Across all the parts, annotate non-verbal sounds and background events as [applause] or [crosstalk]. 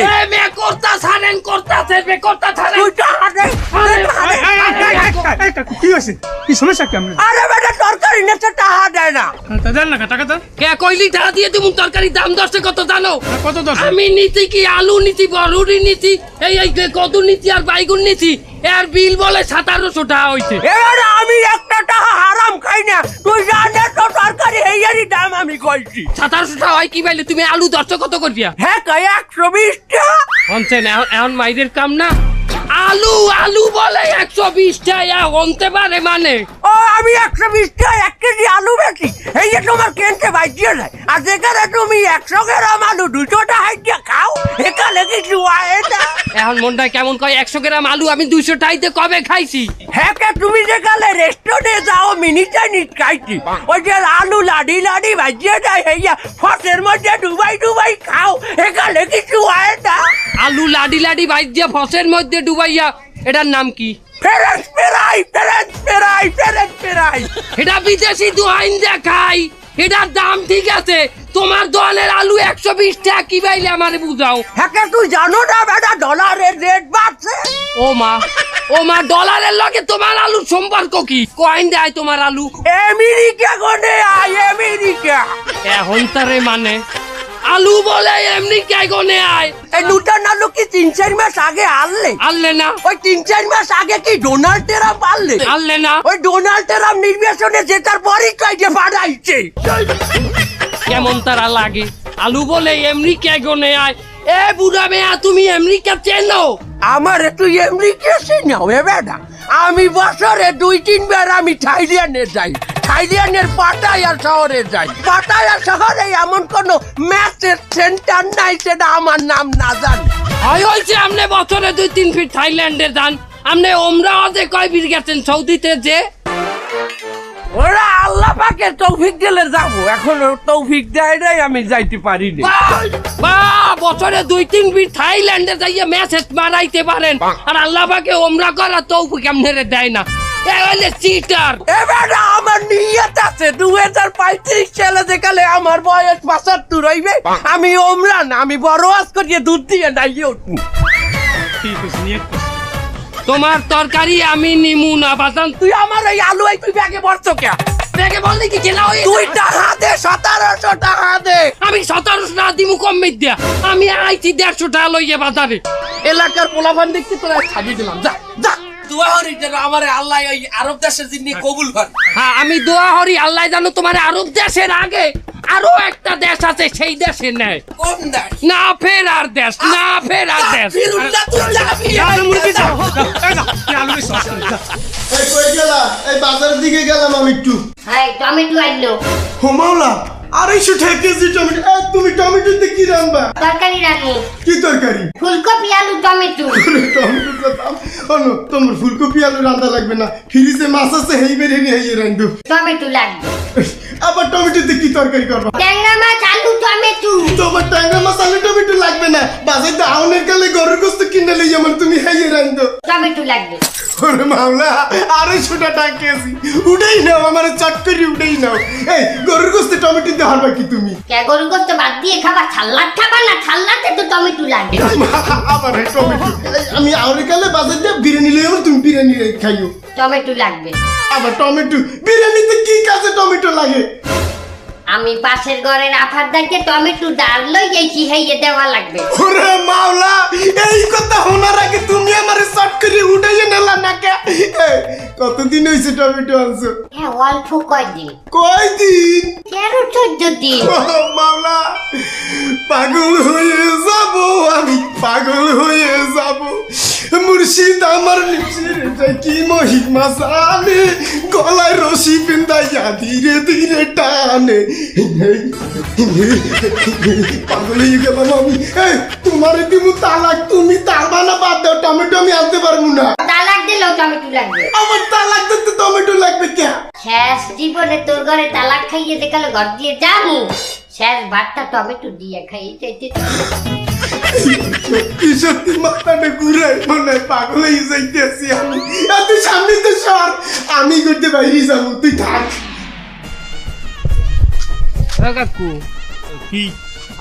এ মে করতা ছাড়েন করতা ছাড়বে ছাড়েন কি কি সমস্যা কি আরে বেটা তরকারি নেছে টাহা দেয় না। তা দেন না টাকা তো কে কইলি টাকা দিয়ে তুমি তরকারি দাম দশে কত জানো? কত দশ? আমি নিতি কি আলু নিতি বরুড়ি নিতি এই এই কদু নিতি আর বাইগুন নিতি এর বিল বলে সাতারোশো টাকা হইছে। এবারে আমি একটা টাকা হারাম না। তুই জানে তো তরকারি হেয়ারি দাম আমি কইছি। সাতারোশো টাকা হয় কি বাইলে তুমি আলু দশটা কত করিয়া? হ্যাঁ কই একশো বিশ টাকা হনছেন এখন এখন মাইদের কাম না? আলু আলু বলে একশো বিশ টাকা হনতে পারে মানে। ও আমি একশো বিশ টাকা এক কেজি আলু বেশি এই যে তোমার কেনতে বাজিয়ে যায় আর যেখানে তুমি একশো গ্রাম আলু দুশো টাকা খাও এখানে কিছু আয় না। এখন মনটা কেমন কয় একশো গ্রাম আলু আমি দুইশো টাইতে কবে খাইছি? হ্যাঁ কে তুমি যেখানে রেস্টুরেন্টে যাও মিনি চাইনিজ খাইছি। ওই যে আলু লাডি লাডি বাজিয়ে যায় হেয়া ফসের মধ্যে ডুবাই ডুবাই খাও এখানে কিছু আয় না। আলু লাডি লাডি বাইজিয়া ফসের মধ্যে ডুবাইয়া এটার নাম কি? ফেরেস পেরাই ফেরেস পেরাই ফেরেস পেরাই এটা বিদেশি দোয়াইন দেখাই এটার দাম ঠিক আছে তোমার দলের আলু একশো বিশ টাকা কি বাইলে আমারে বুঝাও? হ্যাঁ তুই জানো না বেটা ডলারের রেট বাড়ছে। ও মা ও মা ডলারের লগে তোমার আলু সম্পর্ক কি? কয়েন দেয় তোমার আলু। আমেরিকা গনে আয় আমেরিকা। এখন তারে মানে? আলু বলে এমনি কে গনে আয়। এই নূতন আলু কি তিন চার মাস আগে আনলে? আনলে না। ওই তিন চার মাস আগে কি ডোনাল্ড ট্রাম্প আনলে? আনলে না। ওই ডোনাল্ড ট্রাম্প নির্বাচনে জেতার পরই কাজে পাঠাইছে। কেমন তারা লাগে? আলু বলে এমনি কে গনে আয়। এ বুড়া মেয়া তুমি আমেরিকা চেনো? আমার একটু আমেরিকা সিনাও এ বেটা আমি বছরে দুই তিনবার আমি থাইল্যান্ডে যাই। থাইল্যান্ডের পাটায়া শহরে যাই। পাটায়া শহরে এমন কোনো ম্যাচের সেন্টার নাই সেটা আমার নাম না জানি। হয় হয়েছে আপনি বছরে দুই তিন ফিট থাইল্যান্ডে যান। আপনি ওমরাওয়াতে কয় ফিট গেছেন সৌদিতে যে? ওরা পাকে তৌফিক দিলে যাব। এখন তৌফিক দেয় নাই আমি যাইতে পারিনি। বাহ! বাহ বছরে দুই তিন ফিট থাইল্যান্ডে যাইয়ে ম্যাসেজ মারাইতে পারেন। আর আল্লাহ পাকে ওমরা করা তৌফিক আপনারে দেয় না। এ চিটার এবার আমার নিয়ত আছে। দু হাজার পঁয়ত্রিশ সালে যেকালে আমার বয়স পঁচাত্তর হইবে আমি ওমরান আমি বড় আজ করিয়ে দুধ দিয়ে নাইয়ে উঠবো। ঠিক আছে নিয়ে তোমার তরকারি আমি নিমু না বাজান। তুই আমার এই আলু তুই ব্যাগে বসছো কে দেখে বললি কি কেনা হয়ে তুই টাকা দে সতেরোশো টাকা দে আমি সতেরোশো টাকা দিমু কম দিয়া। আমি আইছি দেড়শো টাকা লইয়ে বাজারে। এলাকার তোরা ছাড়িয়ে দিলাম। যা যা। দোয়া হরি যেন আমার আল্লাহ ওই আরব দেশের জিনিস কবুল করে। হ্যাঁ আমি দোয়া হরি আল্লাহ জানো তোমার আরব দেশের আগে আরও একটা দেশ আছে সেই দেশে নেয়। কোন দেশ? না ফের আর দেশ না ফের আর দেশ। এই কই গেলা? এই বাজারের দিকে গেলাম আমি একটু। হাই টমেটো আনলো। হোমাওলা আড়াইশো টাকা কেজি টমেটো। এই, তুমি টমেটোতে কি রান্না তরকারি রাখব কি তরকারি? ফুলকপি আলু টমেটো। টমেটোর দাম অন্য তোমার ফুলকপি আলু রান্না লাগবে না। ফ্রিজে মাছ আছে হেই বেরে নিয়ে হেই রান্ধো। টমেটো লাগবে। আবার টমেটোতে কি তরকারি করবা? ট্যাংরা মাছ আলু টমেটো। তোমার ট্যাংরা মাছ আলু টমেটো লাগবে না। বাজার দাউনের কালে গরুর গোস্ত কিনে লই যেমন তুমি হেই রান্ধো টমেটো লাগবে। ওরে আড়াইশো টাকা কেজি উঠেই নাও আমার চট করে উঠেই নাও। এই গরুর গোস্তে টমেটো দিয়ে হারবা কি তুমি? কে গরু গোস্ত বাদ দিয়ে খাবা? ছাল্লাদ খাবা না? ছাল্লাতে তো টমেটো লাগবে। আবার টমেটো। আমি আউরে কালে বাজার দিয়ে বিরিয়ানি লই আমার তুমি বিরিয়ানি খাইও। টমেটো লাগবে। আবার টমেটো। বিরিয়ানিতে কাজে টমেটো লাগে। আমি পাশের ঘরের আফার দাকে টমেটো ডাল লই গেছি হাইয়ে দেওয়া লাগবে। ওরে মাওলা এই কথা শোনার আগে তুমি আমারে চট করে উঠাইয়ে নেলা না কে কতদিন হয়েছে টমেটো আনছো? হ্যাঁ অল্প কয়দিন। কয়দিন? তেরো চোদ্দ দিন। মাওলা পাগল হয়ে যাব আমি পাগল হয়ে যাব। মুর্শিদ আমার কি মহিমা জানে গলায় রশি বিন্দাইয়া ধীরে ধীরে টানে পাগল হয়ে গেলাম আমি এই তোমার দিমু তালাক তুমি তারবা না বাদ দাও টমেটো আমি আনতে পারব না তালাক দিলেও টমেটো লাগবে আমার তালাক দিতে টমেটো লাগবে কে শেষ জীবনে তোর ঘরে তালাক খাইয়ে দেখালে ঘর দিয়ে যাব শেষ ভাতটা টমেটো দিয়ে খাইয়ে সত্যি মাথাটা ঘুরাই মনে হয় পাগল হয়ে যাইতেছি আমি। আর তুই সামনে তো সর। আমি করতে বাইরে যাব তুই থাক। কাকু। কি?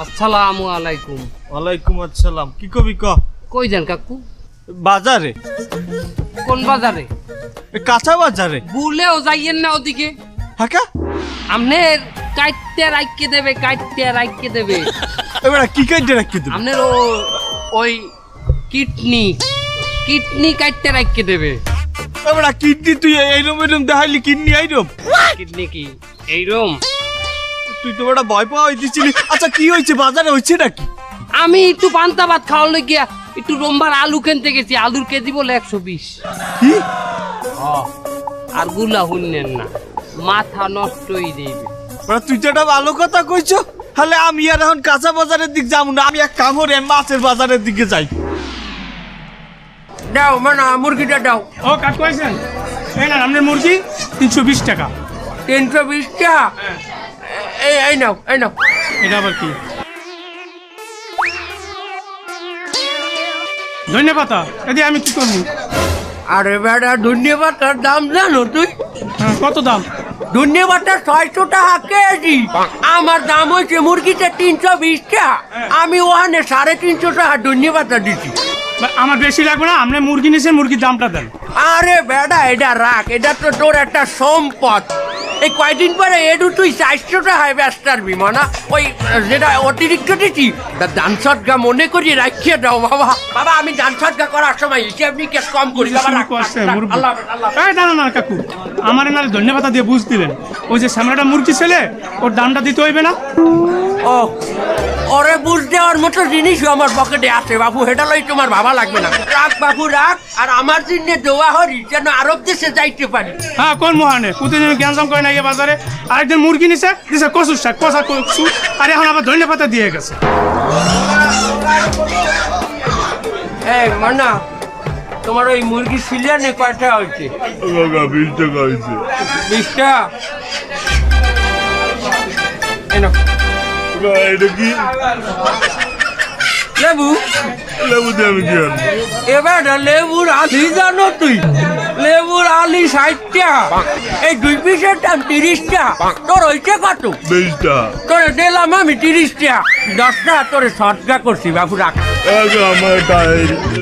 আসসালামু আলাইকুম। ওয়ালাইকুম আসসালাম। কি কবি ক? কই যান কাকু? বাজারে। কোন বাজারে? এ কাঁচা বাজারে। ভুলেও যাইয়েন না ওদিকে। হাকা আমনের কাইটতে রাইকে দেবে কাইটতে রাইকে দেবে। এবার কি কাইটে রাখি তুমি আমনের ও ওই কিডনি কিডনি কাইটতে রাইকে দেবে। এবার কিডনি তুই এইরম এরম দেখাইলি কিডনি এইরম? কিডনি কি? এইরম? তুই তো বড় ভয় পাওয়া দিছিলি আচ্ছা কি হয়েছে? বাজারে হয়েছে নাকি? আমি একটু পান্তা ভাত খাওয়ার গিয়া একটু রোমবার আলু কিনতে গেছি আলুর কেজি বলে একশো বিশ। কি? আরগুলা শুনলেন না। মাথা নষ্টই দেবে। ওরা তুই একটা ভালো কথা কইছ। তাহলে আমি আর এখন কাঁচা বাজারের দিক যাব না আমি এক কাম করে মাছের বাজারের দিকে যাই। দাও মানে মুরগিটা দাও। ও কাট করেছেন? এই না আপনার মুরগি তিনশো বিশ টাকা। তিনশো বিশ টাকা? এই এই নাও এই নাও। এটা আবার কি? ধন্যবাদ এদি আমি কি করব? আরে বেটা ধন্যবাদটার দাম জানো তুই? হ্যাঁ, কত দাম? ধন্যবাদটা ছয়শো টাকা কেজি। আমার দাম হয়েছে মুরগিটা তিনশো বিশ টাকা। আমি ওখানে সাড়ে তিনশো টাকা ধন্যবাদটা দিচ্ছি আমার বেশি লাগবে না আপনি মুরগি নিয়েছেন মুরগির দামটা দেন। আরে বেটা এটা রাখ এটা তো তোর একটা সম্পদ। এই কয়দিন পরে এ দুটোই চারশোটা হয় ব্যস্তার বিমানা মানা ওই যেটা অতিরিক্ত দিচ্ছি তা দান সৎগা মনে করি রাখিয়ে দাও বাবা। বাবা আমি দান সৎগা করার সময় হিসেব নিকেশ কম করি। দাঁড়া না কাকু আমার নালে ধন্যবাদ দিয়ে বুঝ দিলেন। ওই যে সামনেটা মুরগি ছেলে ওর দামটা দিতে হইবে না। ও ওরে বুঝ দেওয়ার মতো জিনিসও আমার পকেটে আছে বাবু এটা লই তোমার ভাবা লাগবে না। রাখ বাবু রাখ আর আমার জন্য দোয়া হরি যেন আরব দেশে যাইতে পারি। হ্যাঁ কোন মহানে? প্রতিদিন গ্যাঞ্জাম করে না গিয়ে বাজারে? আরেকদিন মুরগি নিছে দিছে কচুর শাক কষা কচু। আর এখন আবার ধন্যবাদ দিয়ে গেছে। এই মানা তোমার ওই মুরগি সিলিয়ানে কয়টা হয়েছে? বিশ টাকা হয়েছে বিশটা? এই নাও। এটা কি লেবু লেবু দিয়ে আমি কি এবার লেবুর আলি জানো তুই? লেবুর আলি ষাটটা এই দুই পিসের দাম তিরিশটা। তোর হইছে কত? বিশটা। তোরে দিলাম আমি তিরিশটা। দশটা তোরে সটকা করছি বাবু রাখ। আগে আমার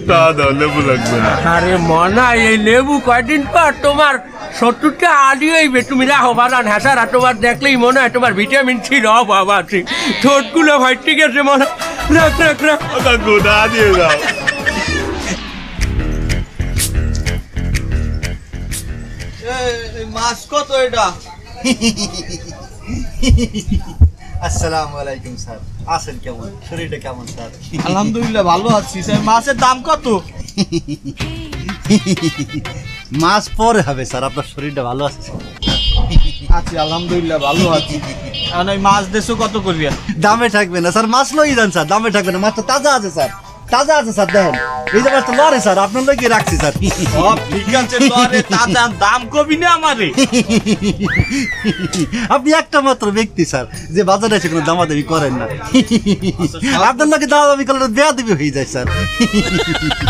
তা দাও লেবু লাগবে না। আরে মনা এই লেবু কয়দিন পর তোমার আলি হইবে? তুমি রাখো তোমার দেখলেই মনে হয় তোমার ভিটামিন সির অভাব আছে ঠোঁটগুলো ভাই ঠিক মনে রাখ রাখ রাখ। কাকু না দিয়ে দাও। মাছ কত এটা? আসসালামু আলাইকুম স্যার। আছেন কেমন? শরীরটা কেমন স্যার? আলহামদুলিল্লাহ ভালো আছি স্যার। মাছের দাম কত? মাছ পরে হবে স্যার। আপনার শরীরটা ভালো আছে? আছি আলহামদুলিল্লাহ ভালো আছি। এখন ওই মাছ দেশও কত করবি দামে থাকবে না স্যার। মাছ লই যান স্যার। দামে থাকবে না মাছটা তাজা আছে স্যার। তাজা আছে স্যার দেখেন এই যে স্যার আপনার রাখছি স্যার। সব ঠিক আছে লরে তাজা দাম কবি না আমারে? আপনি একটা মাত্র ব্যক্তি স্যার যে বাজারে এসে কোনো দামাদামি করেন না। আপনার লোকে দামাদামি করলে দিবি হয়ে যায় স্যার।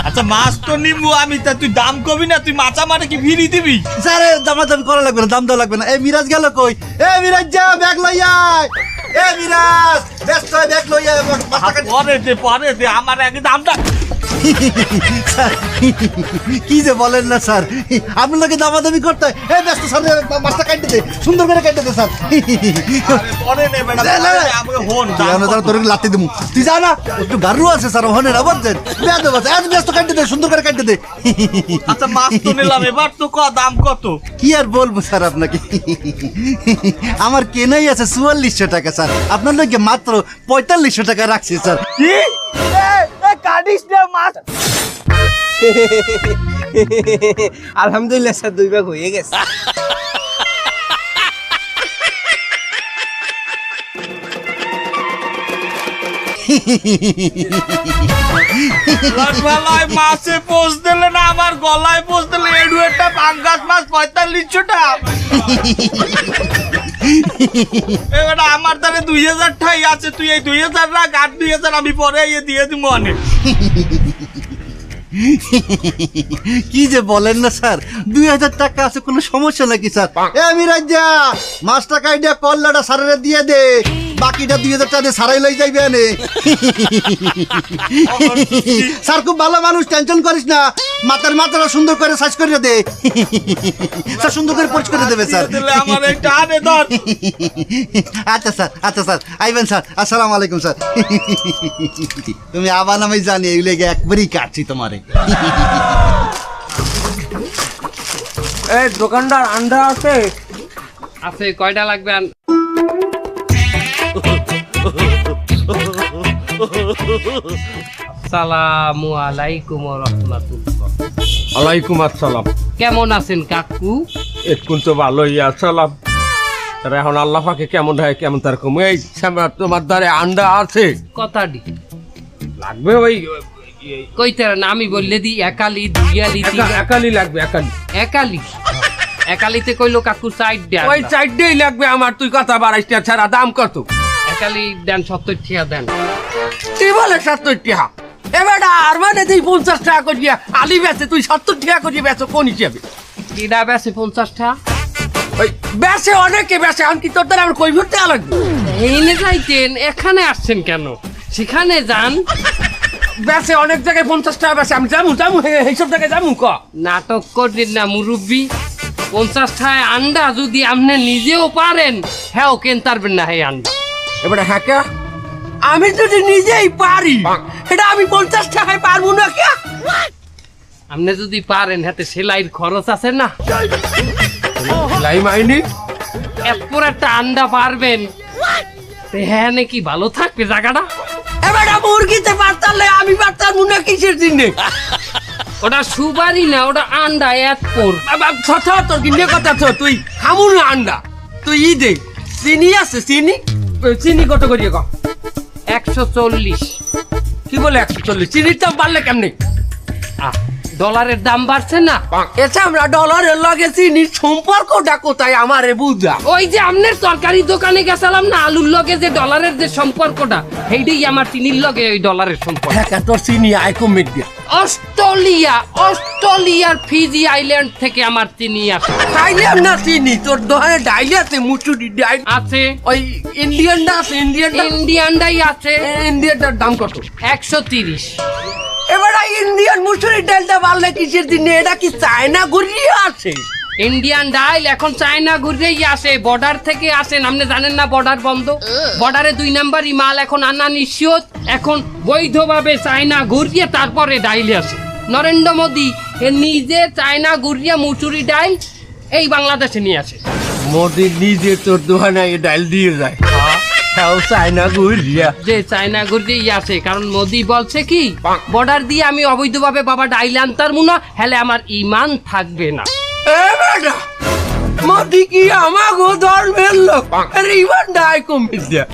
আচ্ছা মাছ তো নিমু আমি তা তুই দাম কবি না তুই মাছ আমারে কি ফিরি দিবি? স্যার দামাদামি করা লাগবে না দাম দেওয়া লাগবে না। এ মিরাজ গেল কই? এ মিরাজ যা ব্যাগ লই আয়। এ মিরাজ ব্যস্ত হয়ে ব্যাগ লই আয় মাছটা কাটি- পরে দে পরে দে আমার কি যে বলেন না স্যার। আপনার লোকে দামাদামি করতে হয়। এই ব্যস্ত স্যার মাছটা কাটতে দে সুন্দর করে কাটতে দে স্যার। তুই দাম আনো তোর লাত্তি দিমু। তুই যা না একটু গারু আছে স্যার ওখানে না বুঝছেন এত ব্যস্ত কাটতে দে সুন্দর করে কাটতে দে। আচ্ছা মাছ তো নিলাম এবার তো ক দাম কত? কি আর বলব স্যার আপনাকে? আমার কেনাই আছে চুয়াল্লিশশো টাকা স্যার। আপনার লোকে মাত্র পঁয়তাল্লিশশো টাকা রাখছি স্যার। কি? কাটিস না মাছ। আলহামদুলিল্লাহ স্যার দুই ভাগ হয়ে গেছে। গলায় মাছে পোষ দিলে না আমার গলায় পোষ দিলে এডু একটা পাঙ্গাস মাছ পঁয়তাল্লিশশো টাকা। [laughs] এবার আমার দুই হাজার ঠাই আছে তুই এই দুই হাজার রাখ আর দুই হাজার আমি পরে ইয়ে দিয়ে দিব অনেক। [laughs] কি যে বলেন না স্যার দুই হাজার টাকা আছে কোনো সমস্যা নাকি স্যার? এ আমি রাজ্যা মাছটা কাইডিয়া কল্লাটা স্যারের দিয়ে দে। বাকিটা দুই হাজার টাকা দিয়ে সারাই লই যাইবে আনে স্যার খুব ভালো মানুষ টেনশন করিস না। মাথার মাথাটা সুন্দর করে সাইজ করে দে। স্যার সুন্দর করে পোস্ট করে দেবে স্যার। দিলে আমার একটা আনে ধর। আচ্ছা স্যার আচ্ছা স্যার। আইবেন স্যার। আসসালামু আলাইকুম স্যার। তুমি আবার আমি জানি এগুলো একবারই কাটছি তোমারে। এই দোকানদার আন্ডা আছে? আছে কয়টা লাগবে আসসালামু আলাইকুম রহমাতুল্লাহ ওয়ালাইকুম আসসালাম কেমন আছেন কাকু এখন তো ভালোই আসসালাম তার এখন আল্লাহ পাকে কেমন হয় কেমন তার কম এই শ্যামা, তোমার দ্বারে আন্ডা আছে কথাটি লাগবে ওই কইতে না আমি বললে দি একালি দুইয়ালি একা- একালি লাগবে একালি একালি একালিতে কইলো কাকু সাইড দেন ওই চারটেই লাগবে আমার তুই কথা বাড়াইস না ছাড়া দাম কত একালি দেন সত্তর দেন। তুই বলে সত্তর এবার আর মানে তুই পঞ্চাশ টাকা করিয়া আলি বেচে তুই সত্তর টাকা করিয়া বেচো কোন হিসাবে? ওই বেচে অনেকে বেচে আমি কি তোর দ্বারা আমার কই ভরতে লাগবে? এইনে যাইতেন এখানে আসছেন কেন? সেখানে যান। বেচে অনেক জায়গায় পঞ্চাশ টাকা বেচে আমি যাব যাব এইসব জায়গায় যাব ক? নাটক করেন না মুরব্বী। পঞ্চাশ পঞ্চাশটায় আন্ডা যদি আপনি নিজেও পারেন হ্যাঁ কেন পারবেন না হে আন্ডা? এবারে হ্যাঁ কে? আমি যদি নিজেই পারি এটা আমি পঞ্চাশ টাকায় পারব না কে? আপনি যদি পারেন হাতে সেলাইয়ের খরচ আছে না? সেলাই মাইনি? এরপর একটা আন্ডা পারবেন। তে হ্যাঁ নাকি ভালো থাকবে জায়গাটা? এবারে মুরগিতে পারতালে আমি পারতাম না কিসের দিনে ওটা সুপারি না ওটা আন্ডা এক পর ছথা তোর কিনে কথা তুই খামু না আন্ডা তুই ই দে চিনি আছে চিনি? চিনি কত করিয়ে কম? একশো চল্লিশ। কি বলে একশো চল্লিশ? চিনির দাম বাড়লে কেমনি? ডলারের দাম বাড়ছে না? এসে আমরা ডলারের লগে চিনির সম্পর্কটা কোথায় আমারে বুঝা? ওই যে আপনার তরকারি দোকানে গেছিলাম না আলুর লগে যে ডলারের যে সম্পর্কটা সেইটাই আমার চিনির লগে ওই ডলারের সম্পর্ক। হ্যাঁ তোর চিনি আয় কমিট দিয়া। অস্ট্রেলিয়া অস্ট্রেলিয়ার ফিজি আইল্যান্ড থেকে আমার চিনি আসে খাইলাম না চিনি তোর দোকানে ডাইল আছে মুচুরি ডাইল। আছে। ওই ইন্ডিয়ানটা আছে ইন্ডিয়ানটা ইন্ডিয়ানটাই আছে। ইন্ডিয়ানটার দাম কত? একশো তিরিশ। এবার ইন্ডিয়ান মুসুরি ডালটা বাড়লে কিসের দিনে? এটা কি চায়না ঘুরিয়ে আছে? ইন্ডিয়ান ডাইল এখন চায়না ঘুরেই আসে বর্ডার থেকে আসেন আপনি জানেন না বর্ডার বন্ধ? বর্ডারে দুই নাম্বারই মাল এখন আনা নিশ্চিত এখন বৈধভাবে চায়না ঘুরিয়ে তারপরে ডাইলে আসে। নরেন্দ্র মোদী এ নিজে চায়না ঘুরিয়ে মুচুরি ডাইল এই বাংলাদেশে নিয়ে আসে। মোদি নিজে তোর দোকানে এই ডাইল দিয়ে যায়। চায়না ঘুরিয়া। যে চায়না আসে কারণ মোদি বলছে কি বর্ডার দিয়ে আমি অবৈধভাবে বাবা ডাইল আনতার মুনা হেলে আমার ইমান থাকবে না। বেটা কি আমাগো ধর্মের লোক? আরে ইমান দিয়া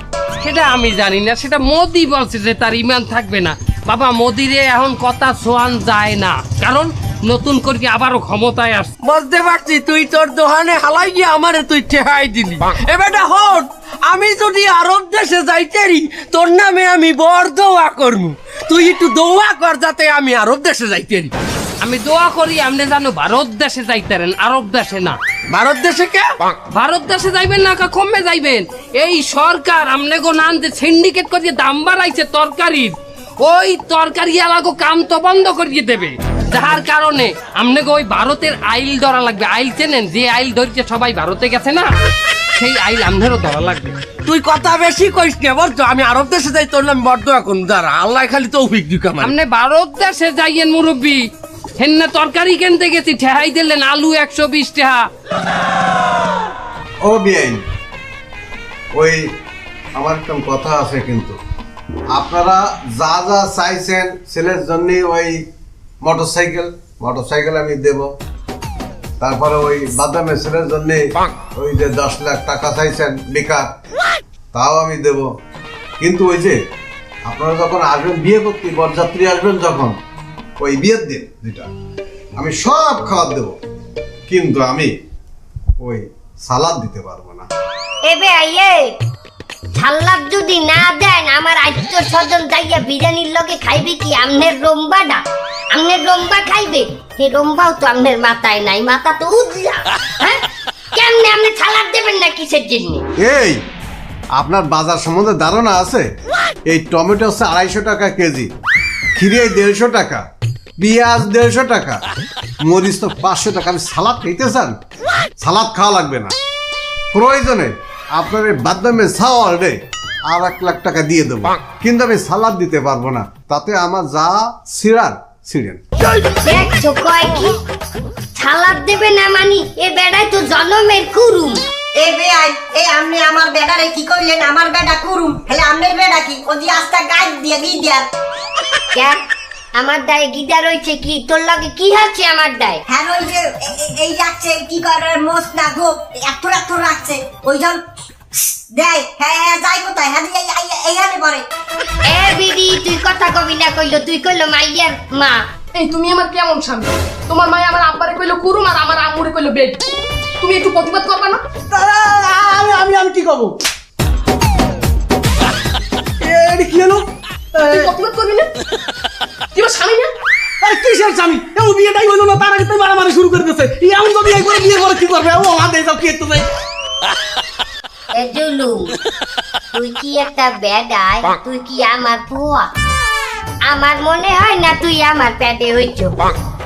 সেটা আমি জানি না সেটা মোদি বলছে যে তার ইমান থাকবে না। বাবা মোদিরে এখন কথা শোয়ান যায় না। কারণ নতুন করে আবারও ক্ষমতায় আসছে বুঝতে পারছি তুই তোর দোকানে হালাই গিয়ে আমারে তুই ঠেহাই দিলি। এ বেটা হট আমি যদি আরব দেশে যাইতেরি তোর নামে আমি বর দোয়া করমু। তুই একটু দোয়া কর যাতে আমি আরব দেশে যাইতেরি আমি দোয়া করি আপনি জানো ভারত দেশে যাইতারেন আরব দেশে না। ভারত দেশে কে? ভারত দেশে যাইবেন না কা কমে যাইবেন? এই সরকার আমনে গো নান যে সিন্ডিকেট করিয়ে দাম বাড়াইছে তরকারির ওই তরকারি এলাকো কাম তো বন্ধ করিয়ে দেবে। যার কারণে আমনে গো ওই ভারতের আইল ধরা লাগবে। আইল চেনেন? যে আইল ধরছে সবাই ভারতে গেছে না? সেই আইল আমনেরও ধরা লাগবে। তুই কথা বেশি কইস কে বলতো আমি আরব দেশে যাই তোর নাম দোয়া করুন। দাঁড়া আল্লাহ খালি তৌফিক দিক আমার। আমনে ভারত দেশে যাইয়েন মুরব্বী। হেন্না তরকারি কিনতে গেছি ঠেহাই দিলেন আলু একশো বিশ টাকা ও বিআইন ওই আমার একটা কথা আছে কিন্তু। আপনারা যা যা চাইছেন ছেলের জন্য ওই মোটরসাইকেল মোটরসাইকেল আমি দেব। তারপরে ওই বাদামের ছেলের জন্য ওই যে দশ লাখ টাকা চাইছেন বেকার তাও আমি দেব। কিন্তু ওই যে আপনারা যখন আসবেন বিয়ে করতে বরযাত্রী আসবেন যখন ওই বিয়ের দিন যেটা আমি সব খাবার দেব কিন্তু আমি ওই সালাদ দিতে পারব না। এবে আইয়ে সাল্লাদ যদি না দেন আমার আত্মীয় স্বজন যাইয়া বিরিয়ানির লগে খাইবে কি? আমনের রম্বাটা আমনের রম্বা খাইবে? সে রম্বাও তো আমনের মাথায় নাই মাথা তো উজলা হ্যাঁ? কেমনে আপনি সালাদ দেবেন না কিসের জন্য? এই আপনার বাজার সম্বন্ধে ধারণা আছে? এই টমেটো হচ্ছে আড়াইশো টাকা কেজি খিরে দেড়শো টাকা পেঁয়াজ দেড়শো টাকা। মরিচ তো পাঁচশো টাকা। আমি সালাদ খেতে চান? সালাদ খাওয়া লাগবে না। প্রয়োজনে আপনার এই বাদামের ছাওয়াল রে আর এক লাখ টাকা দিয়ে দেবো। কিন্তু আমি সালাদ দিতে পারব না। তাতে আমার যা দেখছ কয় ছালাদ দেবে না মানি এ বেড়াই তো জনমের কুরুম। এ বেআই এ আপনি আমার বেটারে কি করলেন? আমার বেটা করুম। হেলে আপনার বেটা কি? ওদি আস্তা গাইড দিয়ে দিয়ে দেন। আমার দায়ে গিদা রয়েছে কি? তোর লগে কি হচ্ছে আমার দায়? হ্যাঁ ওই যে এ- এই যাচ্ছে কি করে মোস না গো এত এত রাখছে। ওই জন দেয় হ্যাঁ হ্যাঁ যাই কোথায়? হ্যাঁ এই- এই- এইখানে পরে এ বিডি তুই কথা কবি না কইলো তুই কইলো মাইয়ার মা। এই তুমি আমার কেমন স্বামী? তোমার মায়ে আমার আব্বারে কইলো কুরুম আর আমার আম্মুরে কইলো বেড। তুমি একটু প্রতিবাদ করবে না? আমি আমি আমি কি করব? এটা কি হলো? তুই প্রতিবাদ করবি না? তুই আমার স্বামী না? আরে কিসের স্বামী? ও বিয়েটাই হলো না তার আগে তুই মারামারি শুরু করে দিতেছে এমন আমি একবার বিয়ে করে কি করবে? ও হাতে যাও কি একটু যাই জুলু তুই কি একটা বেডাই তুই কি আমার ফুয়া আমার মনে হয় না তুই আমার প্যাডে হইছ।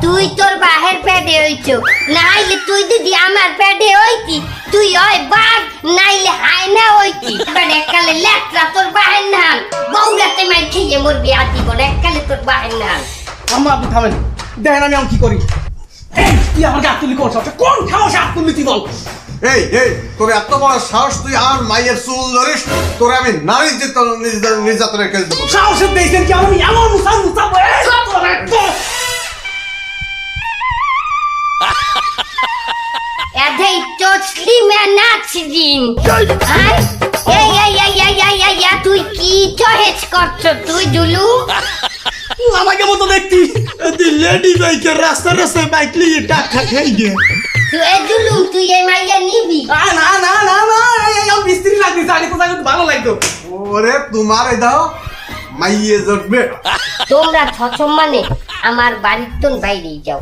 তুই তোর বাহের প্যাডে হইছ। নাইলে তুই যদি আমার প্যাডে হইতি তুই হয় বাঘ নাইলে হায়না হইতি। এবার এককালে লেটরা তোর বাহের নাল। বউরাতে মাই খেয়ে মরবি আজীবন এককালে তোর বাহের নাল। আম্মা আপনি থামেন। দেখেন আমি আমি কি করি। এই, তুই আমার গাছ তুলি কোন? কোন হাত তুললি তুই বল। এই এই তোর এত বড় সাহস তুই আমার মায়ের চুল ধরিস তোর আমি নারী নির্যাতন নির্যাতনের কেস দেবো। সাহসে দিয়েছেন কি আমি? এমন মুসা তুই কি চহেজ করছ তুই জুলু আমাকে মতো দেখতি লেডি বাইকের রাস্তা রাস্তায় বাইক নিয়ে টাকা খাই গে তুই তুই এই মাইয়া নিবি? না না না না না এই আমার মিস্ত্রি ভালো লাগতো। ওরে তোমার এই দাও মাইয়ে জটবে তোমরা ছছম মানে আমার বাড়ির তোন বাইরেই যাও।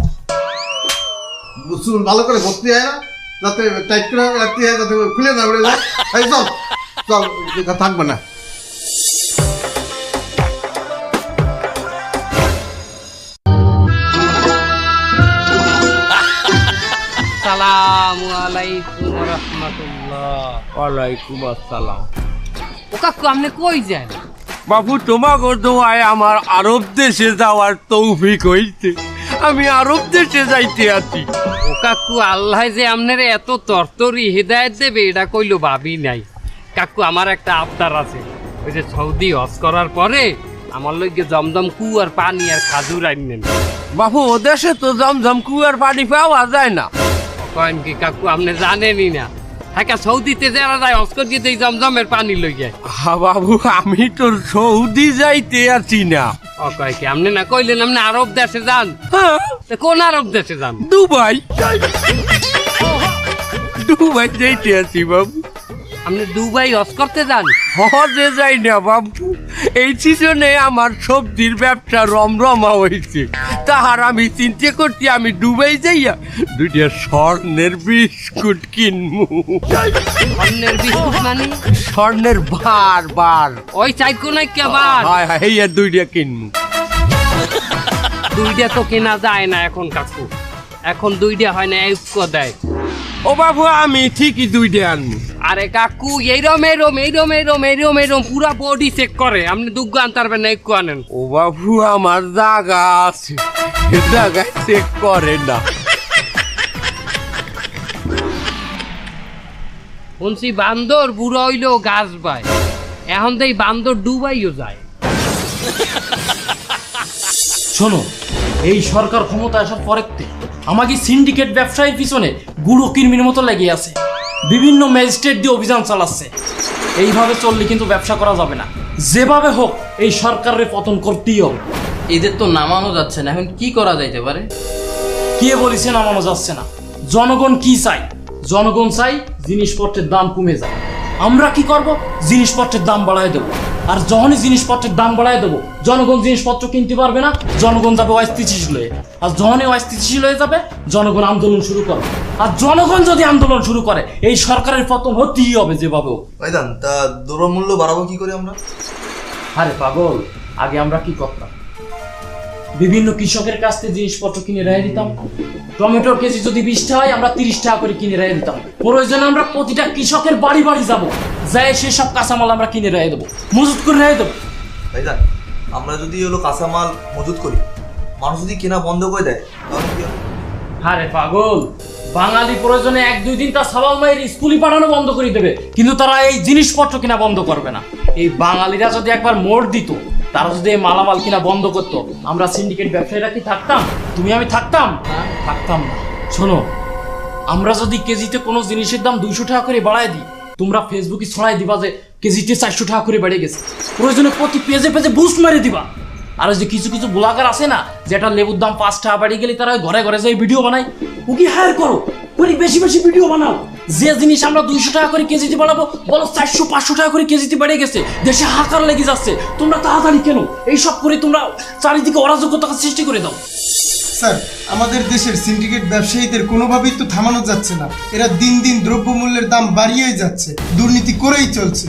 ভালো করে ভর্তি হয় না? যাতে টাইট করে রাখতে হয় যাতে খুলে না উড়ে যায়। চল চল থাকবে না। সালামু আলাইকুম রহমতুল্লাহ। ওয়ালাইকুম আসসালাম। ও কাকু আপনি কই যান? বাবু তোমাকে দোয়ায় আমার আরব দেশে যাওয়ার তৌফিক হইছে। আমি আরব দেশে যাইতে আছি। ও কাকু আল্লাহ যে আপনার এত তরতরি হৃদায়ত দেবে এটা কইলো ভাবি নাই। কাকু আমার একটা আবদার আছে। ওই যে সৌদি হজ করার পরে আমার লইগে জমদম কুয়ার পানি আর খাজুর আইনেন বাবু ও দেশে তো জমজম কুয়ার পানি পাওয়া যায় না। কয়েন কি কাকু আপনি জানেনই না। হ্যাঁ সৌদিতে যারা যায় অস্কর করে দিয়ে জমজমের পানি লই যায়। হা বাবু আমি তো সৌদি যাইতে আছি না। ও কয় কি আপনি না কইলেন আপনি আরব দেশে যান? কোন আরব দেশে যান? দুবাই। দুবাই যাইতে আছি বাবু। আপনি দুবাই হজ করতে যান? হজে যাই না বাবু। এই সিজনে আমার সবজির ব্যবসা রমরমা হয়েছে। তাহার আমি চিন্তা করছি আমি ডুবাই যাইয়া দুইটা স্বর্ণের বিস্কুট কিনবো অন্যের বিস্কুট মানে? স্বর্ণের বার বার ওই চাই কোন কেবার হায় হায় এই আর দুইটা কিনবো দুইটা তো কেনা যায় না এখন কাকু। এখন দুইটা হয় না এক দেয় ও বাবু আমি ঠিকই দুইটা আনব। আরে কাকু এইরম এইরম এইরম এইরম এইরম এইরম পুরা বডি চেক করে। আপনি দুগ্গ আনতে পারবেন না একটু আনেন। ও বাবু আমার জায়গা আছে। জায়গায় চেক করে না। শুনছি বান্দর বুড়ো হইলেও গাছ বায়। এখন তো এই বান্দর ডুবাইও যায়। শোনো এই সরকার ক্ষমতা আসার পরের থেকে। আমাকে সিন্ডিকেট ব্যবসায়ীর পিছনে গুঁড়ো কিরমির মতো লেগে আছে। বিভিন্ন ম্যাজিস্ট্রেট দিয়ে অভিযান চালাচ্ছে। এইভাবে চললে কিন্তু ব্যবসা করা যাবে না। যেভাবে হোক এই সরকারের পতন করতেই হবে। এদের তো নামানো যাচ্ছে না। এখন কি করা যাইতে পারে? কে বলেছে নামানো যাচ্ছে না? জনগণ কি চাই জনগণ চাই জিনিসপত্রের দাম কমে যায় আমরা কি করব? জিনিসপত্রের দাম বাড়ায় দেবো। আর যখনই জিনিসপত্রের দাম বাড়ায় দেবো জনগণ জিনিসপত্র কিনতে পারবে না জনগণ যাবে অস্থিতিশীল হয়ে। আর যখনই অস্থিতিশীল হয়ে যাবে জনগণ আন্দোলন শুরু করবে আর জনগণ যদি আন্দোলন শুরু করে এই সরকারের পতন হতেই হবে যেভাবে হোক। ভাইজান তা দ্রব্যমূল্য বাড়াবো কি করে আমরা? আরে পাগল আগে আমরা কি করতাম? বিভিন্ন কৃষকের কাছ থেকে জিনিসপত্র কিনে রেখে দিতাম। টমেটোর কেজি যদি বিশ টাকা হয় আমরা তিরিশ টাকা করে কিনে রেখে দিতাম। প্রয়োজনে আমরা প্রতিটা কৃষকের বাড়ি বাড়ি যাব। যাই সেসব কাঁচামাল আমরা কিনে রেখে দেবো। মজুত করে রেখে দেবো। ভাইজান আমরা যদি হলো কাঁচামাল মজুত করি মানুষ যদি কেনা বন্ধ করে দেয় তাহলে কি হবে? আরে পাগল। বাঙালি প্রয়োজনে এক দুই দিন তার সাবাল মায়ের স্কুলে পাঠানো বন্ধ করে দেবে। কিন্তু তারা এই জিনিসপত্র কিনা বন্ধ করবে না। এই বাঙালিরা যদি একবার মোড় দিত তারা যদি এই মালামাল কিনা বন্ধ করতো আমরা সিন্ডিকেট ব্যবসায়ীরা কি থাকতাম? তুমি আমি থাকতাম? থাকতাম না। শোনো আমরা যদি কেজিতে কোনো জিনিসের দাম দুইশো টাকা করে বাড়ায় দিই তোমরা ফেসবুকে ছড়াই দিবা যে কেজিতে চারশো টাকা করে বেড়ে গেছে। প্রয়োজনে প্রতি পেজে পেজে বুস্ট মেরে দিবা। আর যে কিছু কিছু ব্লগার আছে না যেটা লেবুর দাম পাঁচ টাকা বাড়িয়ে গেলে তারা ঘরে ঘরে যাই ভিডিও বানায়। ও কি হায়ার করো। ওই বেশি বেশি ভিডিও বানাও। যে জিনিস আমরা দুইশো টাকা করে কেজিতে বানাবো, বলো চারশো, পাঁচশো টাকা করে কেজিতে বেড়ে গেছে, দেশে হাহাকার লেগে যাচ্ছে। তোমরা তাড়াতাড়ি কেন? এইসব করে তোমরা চারিদিকে অরাজকতা সৃষ্টি করে দাও। স্যার, আমাদের দেশের সিন্ডিকেট ব্যবসায়ীদের কোনোভাবেই তো থামানো যাচ্ছে না। এরা দিন দিন দ্রব্যমূল্যের দাম বাড়িয়েই যাচ্ছে, দুর্নীতি করেই চলছে।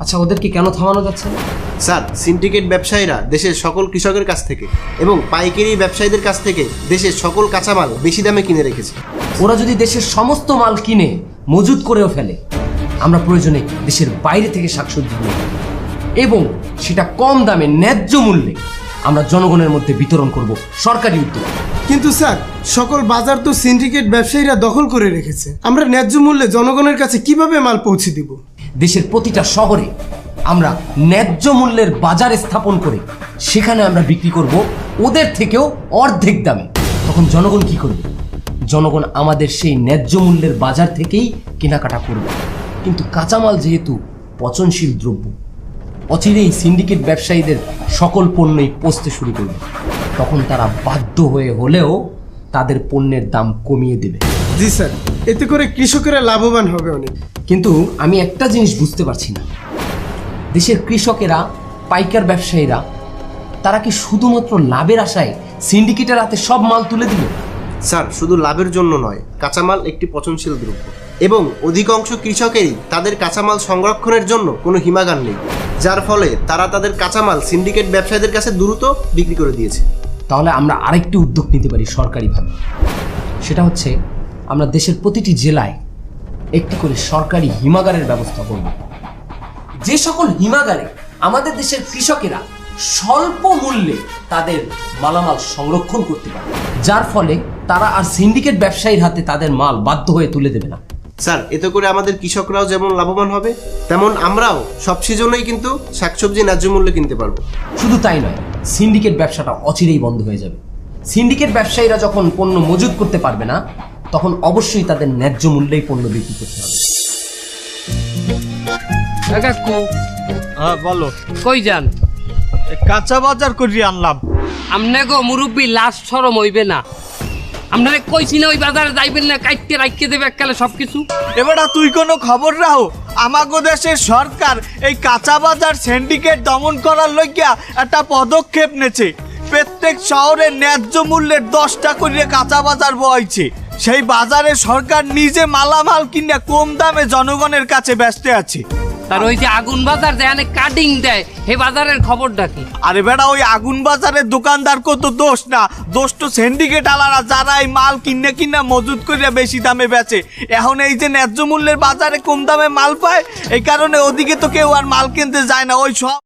আচ্ছা ওদেরকে কেন থামানো যাচ্ছে না? স্যার সিন্ডিকেট ব্যবসায়ীরা দেশের সকল কৃষকের কাছ থেকে এবং পাইকারি ব্যবসায়ীদের কাছ থেকে দেশের সকল কাঁচামাল বেশি দামে কিনে রেখেছে। ওরা যদি দেশের সমস্ত মাল কিনে মজুত করেও ফেলে আমরা প্রয়োজনে দেশের বাইরে থেকে শাকসবজি কিনে আনি। এবং সেটা কম দামে ন্যায্য মূল্যে আমরা জনগণের মধ্যে বিতরণ করব সরকারি উদ্যোগ। কিন্তু স্যার সকল বাজার তো সিন্ডিকেট ব্যবসায়ীরা দখল করে রেখেছে। আমরা ন্যায্য মূল্যে জনগণের কাছে কীভাবে মাল পৌঁছে দিব? দেশের প্রতিটা শহরে আমরা ন্যায্য মূল্যের বাজার স্থাপন করে সেখানে আমরা বিক্রি করব ওদের থেকেও অর্ধেক দামে। তখন জনগণ কি করবে? জনগণ আমাদের সেই ন্যায্য মূল্যের বাজার থেকেই কেনাকাটা করবে। কিন্তু কাঁচামাল যেহেতু পচনশীল দ্রব্য, অচিরেই সিন্ডিকেট ব্যবসায়ীদের সকল পণ্যই পচতে শুরু করবে। তখন তারা বাধ্য হয়ে হলেও তাদের পণ্যের দাম কমিয়ে দেবে। জি স্যার। এতে করে কৃষকেরা লাভবান হবে অনেক। কিন্তু আমি একটা জিনিস বুঝতে পারছি না। দেশের কৃষকেরা পাইকার ব্যবসায়ীরা তারা কি শুধুমাত্র লাভের আশায় সিন্ডিকেটের হাতে সব মাল তুলে দিল? স্যার শুধু লাভের জন্য নয় কাঁচামাল একটি পচনশীল দ্রব্য। এবং অধিকাংশ কৃষকেরই তাদের কাঁচামাল সংরক্ষণের জন্য কোনো হিমাগার নেই যার ফলে তারা তাদের কাঁচামাল সিন্ডিকেট ব্যবসায়ীদের কাছে দ্রুত বিক্রি করে দিয়েছে। তাহলে আমরা আরেকটি উদ্যোগ নিতে পারি সরকারিভাবে। সেটা হচ্ছে আমরা দেশের প্রতিটি জেলায় একটি করে সরকারি হিমাগারের ব্যবস্থা করব। যে সকল হিমাগারে আমাদের দেশের কৃষকেরা স্বল্প মূল্যে তাদের মালামাল সংরক্ষণ করতে পারে যার ফলে তারা আর সিন্ডিকেট ব্যবসায়ীর হাতে তাদের মাল বাধ্য হয়ে তুলে দেবে না। স্যার এতে করে আমাদের কৃষকরাও যেমন লাভবান হবে তেমন আমরাও সব সিজনেই কিন্তু শাকসবজি ন্যায্য মূল্যে কিনতে পারব। শুধু তাই নয় সিন্ডিকেট ব্যবসাটা অচিরেই বন্ধ হয়ে যাবে। সিন্ডিকেট ব্যবসায়ীরা যখন পণ্য মজুত করতে পারবে না তখন অবশ্যই তাদের ন্যায্য মূল্যেই পণ্য বিক্রি করতে হবে। কাকু। হ্যাঁ বলো। কই যান? কাঁচা বাজার করিয়ে আনলাম। আমনে গো মুরব্বী লাস্ট সরম হইবে না। আপনারা কইছি না ওই বাজারে যাইবেন না কাইটতে রাখতে দেবে এককালে সবকিছু। এবারে তুই কোনো খবর রাখো আমাগো দেশের সরকার এই কাঁচা বাজার সিন্ডিকেট দমন করার লইগিয়া একটা পদক্ষেপ নেছে। প্রত্যেক শহরে ন্যায্য মূল্যের দশটা করে কাঁচা বাজার বইছে সেই বাজারে সরকার নিজে মালামাল কিনে কম দামে জনগণের কাছে ব্যস্ত আছে। আর ওই যে আগুন বাজার যেখানে কাটিং দেয় হে বাজারের খবরটা কি? আরে বেটা ওই আগুন বাজারের দোকানদার কত দোষ না? দোষ তো সিন্ডিকেট আলারা যারা এই মাল কিনে কিনে মজুত করে বেশি দামে বেচে। এখন এই যে ন্যায্য মূল্যের বাজারে কম দামে মাল পায় এই কারণে ওদিকে তো কেউ আর মাল কিনতে যায় না ওই সব